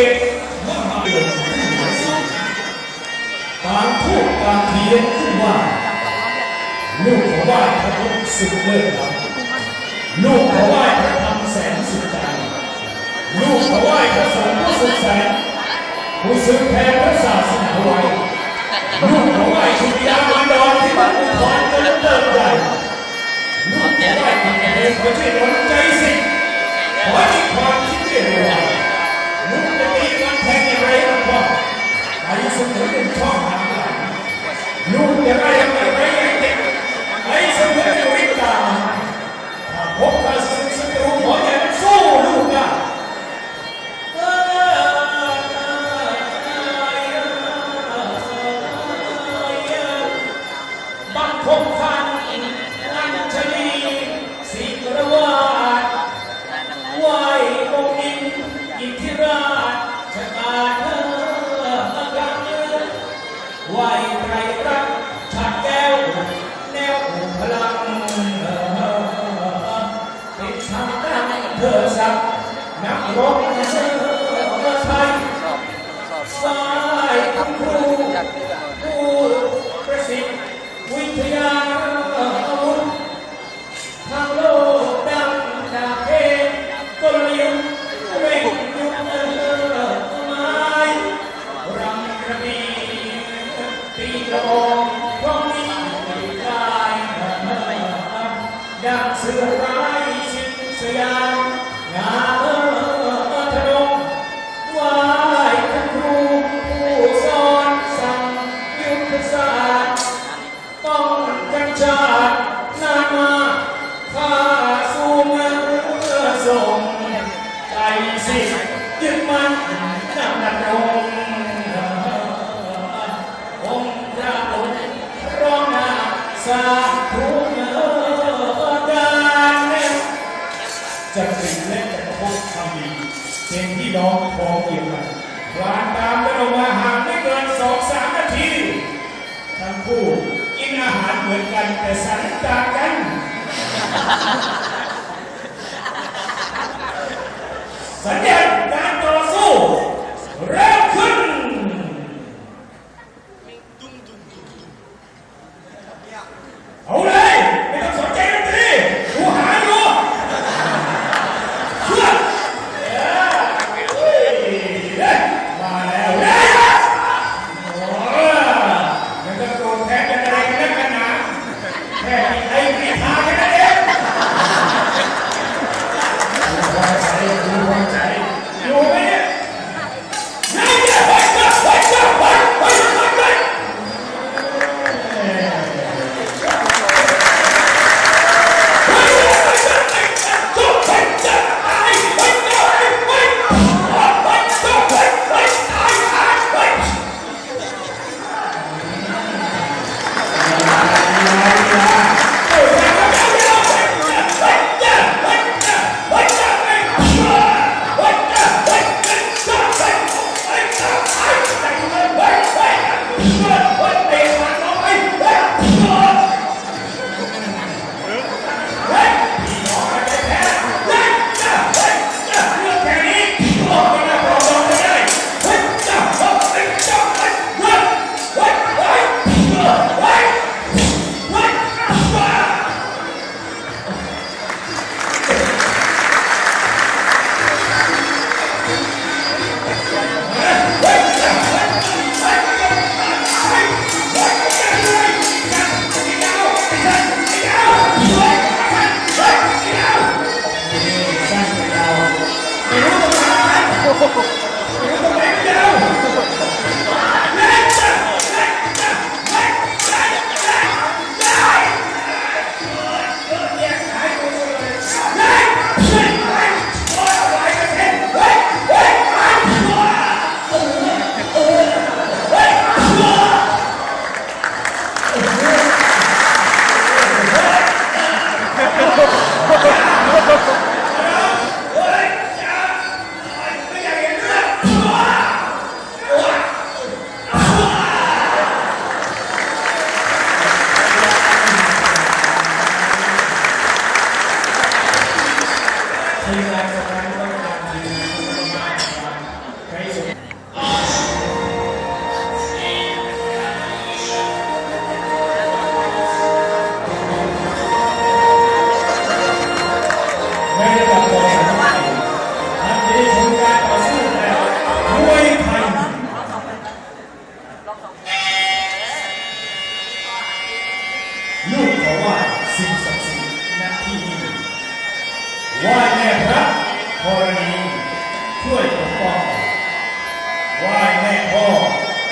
อกต่างพูดต่างเพียงขึ้นว่า ลูกขอไหว้พระพุทธสุดเลิศครับลูกขอไหว้พระธรรมแสนสุดใจลูกขอไหว้พระสงฆ์ผู้สุดแสนผู้สึกแทนพระศาสนาไว้ลูกขอไหว้ชุติยามันดอนที่พระอุปถัมภ์เติมใหญ่ลูกขอไหว้พระเจ้าใจสิขอ Jackson, they're in trouble. sắp nắp mốt จะกลิ่นและจะพบความดีเพลงที่น้องพอเกี่ยวกัานตามและลงมาห่างไม่เกินสองสามนาที ทั้งคู่กินอาหารเหมือนกันแต่สันตากันสัญญา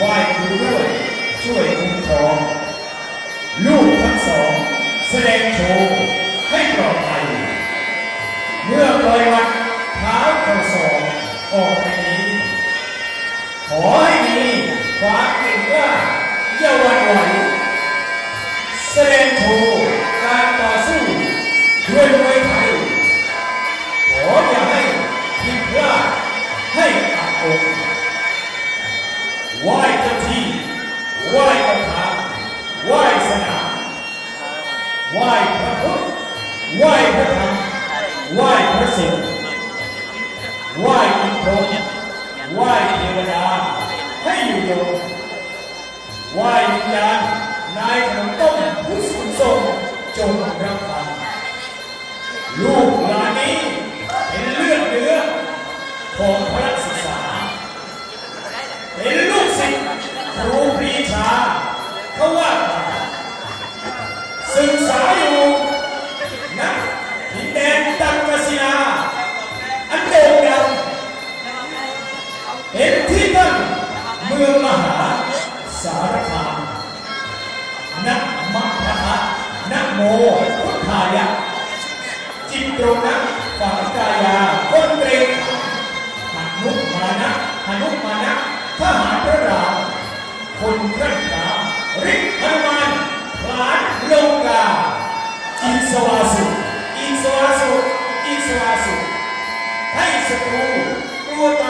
ไหว้ครูด้วยช่วยคุ้มครองลูกทั้งสอง แสดงโชว์ให้ปลอดภัยเมื่อปล่อยวัดเท้าเข่าศอกออกไปนี้ ขอให้มีความเก่งกล้าอย่าวันไหวแสดงโชว์การต่อสู้ด้วยมวยไทยขออย่าให้ผิดพลาดให้อักอก ไหว้เจ้าที่ไหว้ประธานไหว้สนามไหว้พระพุทธไหว้พระธรรมไหว้พระสงฆ์ไหว้อินทร์พรหมไหว้เทวดาให้อยู่ยงไหว้วิญญาณนายขนมต้มผู้สูงส่งจงรับ จิตตรงนั้นฝังกายาคนเกรงขามหนุมานะหนุมานะทหารพระรามคนรักษามฤทธิ์ฮนุมานพลานลงกาอิสวาสุอิสวาสุอิสวาสุให้ศัตรูกลัวตา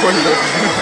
Freunde.